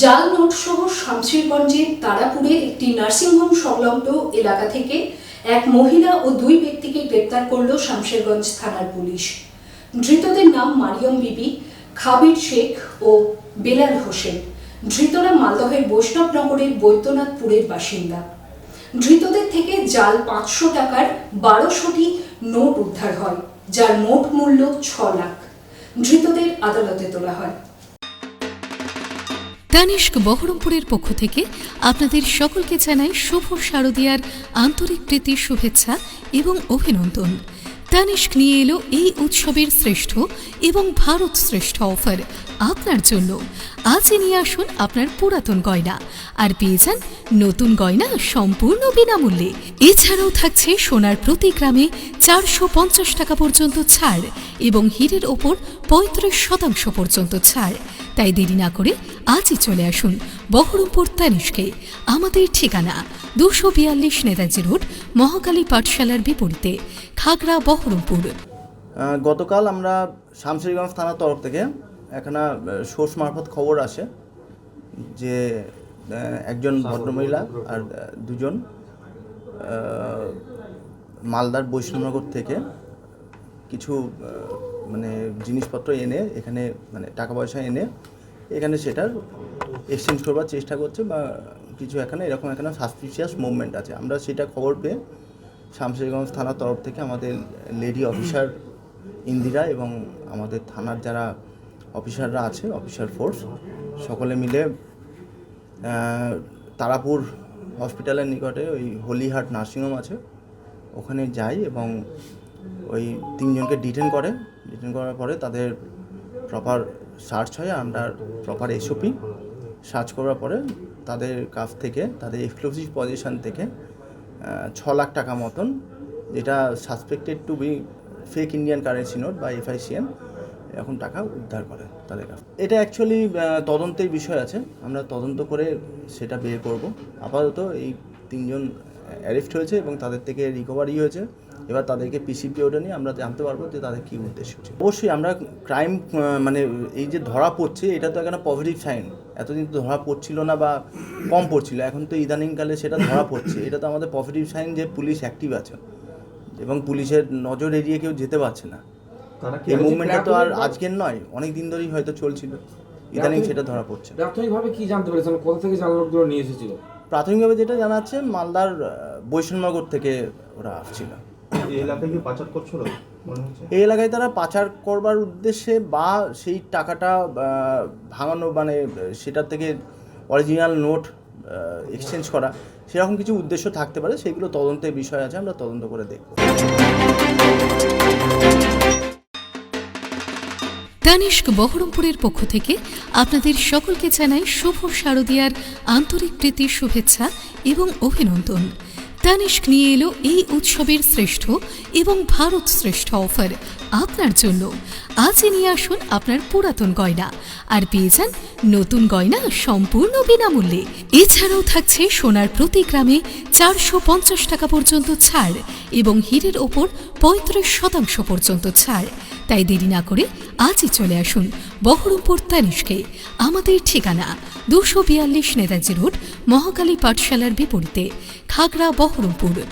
জাল নোট সহ শামশিরগঞ্জের তারাপুরের একটি নার্সিংহোম সংলগ্ন এলাকা থেকে এক মহিলা ও দুই ব্যক্তিকে গ্রেপ্তার করল শামশেরগঞ্জ থানার পুলিশ। ধৃতদের নাম মারিয়ম বিবি, খাবির শেখ ও বেলাল হোসেন। ধৃতরা মালদহের বৈষ্ণবনগরের বৈদ্যনাথপুরের বাসিন্দা। ধৃতদের থেকে জাল পাঁচশো টাকার বারোশোটি নোট উদ্ধার হয়, যার মোট মূল্য ছ লাখ। ধৃতদের আদালতে তোলা হয়। তানিষ্ক বহরমপুরের পক্ষ থেকে আপনাদের সকলকে জানাই শুভ শারদীয়ার আন্তরিক প্রীতির শুভেচ্ছা এবং অভিনন্দন। তানিষ্ক নিয়ে এলো এই উৎসবের শ্রেষ্ঠ এবং ভারত শ্রেষ্ঠ অফার আপনার জন্য। আজই নিয়ে আসুন আপনার পুরাতন গয়না আর পেয়ে যান নতুন গয়না সম্পূর্ণ বিনামূল্যে। এছাড়াও থাকছে সোনার প্রতি গ্রামে চারশো পঞ্চাশ টাকা পর্যন্ত ছাড় এবং হীরের ওপর পঁয়ত্রিশ শতাংশ পর্যন্ত ছাড়। তাই দেরি না করে আজই চলে আসুন বহরমপুর তানিশকে আমাদের ঠিকানা দুশো বিয়াল্লিশ নেতাজি রোড মহাকালী পাঠশালার বিপরীতে খাগড়া বহরমপুর। গতকাল আমরা শামশেরগঞ্জ থানার তরফ থেকে এখানে সোর্স মারফত খবর আসে যে একজন ভদ্রমহিলা আর দুজন মালদার বৈষ্ণবনগর থেকে কিছু মানে জিনিসপত্র এনে এখানে মানে টাকা পয়সা এনে এখানে সেটার এক্সচেঞ্জ করবার চেষ্টা করছে বা কিছু এখানে এরকম এখানে সাসপিশিয়াস মুভমেন্ট আছে। আমরা সেটা খবর পেয়ে শামশেরগঞ্জ থানার তরফ থেকে আমাদের লেডি অফিসার ইন্দিরা এবং আমাদের থানার যারা অফিসাররা আছে অফিসার ফোর্স সকলে মিলে তারাপুর হসপিটালের নিকটে ওই হলিহাট নার্সিংহোম আছে। ওখানে যাই এবং ওই তিনজনকে ডিটেন করে। ডিটেন করার পরে তাদের প্রপার সার্চ হয়, আমরা প্রপার এসওপি সার্চ করার পরে তাদের কাছ থেকে, তাদের এক্সক্লুসিভ পজিশন থেকে ছ লাখ টাকা মতন, যেটা suspected to be fake Indian currency note বা এফআইসিএন এরকম টাকা উদ্ধার করে তাদের কাছে এটা অ্যাকচুয়ালি তদন্তের বিষয় আছে, আমরা তদন্ত করে সেটা বের করব। আপাতত এই তিনজন অ্যারেস্ট হয়েছে এবং তাদের থেকে রিকভারি হয়েছে। এবার তাদেরকে পিসিপি ওটা নিয়ে আমরা জানতে পারব যে তাদের কী উদ্দেশ্য ছিল। অবশ্যই আমরা ক্রাইম মানে এই যে ধরা পড়ছে এটা তো এখানে পজিটিভ সাইন এতদিন তো ধরা পড়ছিল না বা কম পড়ছিল এখন তো ইদানিংকালে সেটা ধরা পড়ছে। এটা তো আমাদের পজিটিভ সাইন যে পুলিশ অ্যাক্টিভ আছে। এবং পুলিশের নজর এড়িয়ে কেউ যেতে পারছে না। এই মুভমেন্টটা তো আর আজকের নয় অনেক দিন ধরেই হয়তো চলছিল। ইদানিং সেটা ধরা পড়ছে। প্রাথমিকভাবে কি জানতে পেরেছেন কোথা থেকে জাল নোটগুলো নিয়ে এসেছিল? প্রাথমিকভাবে যেটা জানা যাচ্ছে মালদার বৈষ্ণবনগর থেকে ওরা আসছিল। এই এলাকায় কি পাচার করছিল মনে হচ্ছে। এই এলাকায় তারা পাচার করবার উদ্দেশ্যে বা সেই টাকাটা ভাঙানো মানে সেটার থেকে অরিজিনাল নোট এক্সচেঞ্জ করা সেরকম কিছু উদ্দেশ্য থাকতে পারে। সেগুলো তদন্তের বিষয় আছে আমরা তদন্ত করে দেখব। তানিষ্ক বহরমপুরের পক্ষ থেকে আপনাদের সকলকে জানাই শুভ শারদীয়ার আন্তরিক প্রীতির শুভেচ্ছা এবং অভিনন্দন। তানিষ্ক নিয়ে এলো এই উৎসবের শ্রেষ্ঠ এবং ভারত শ্রেষ্ঠ অফার। আপনার জন্য আজই নিয়ে আসুন আপনার পুরাতন গয়না। আর পেয়ে যান নতুন গয়না সম্পূর্ণ বিনামূল্যে। এছাড়াও থাকছে সোনার প্রতি গ্রামে চারশো পঞ্চাশ টাকা পর্যন্ত ছাড় এবং হীরের ওপর পঁয়ত্রিশ শতাংশ পর্যন্ত ছাড়। তাই দেরি না করে আজই চলে আসুন বহরমপুর তানিশকে আমাদের ঠিকানা দুশো বিয়াল্লিশ নেতাজি রোড, মহাকালী পাঠশালার বিপরীতে, খাগড়া বহরমপুর।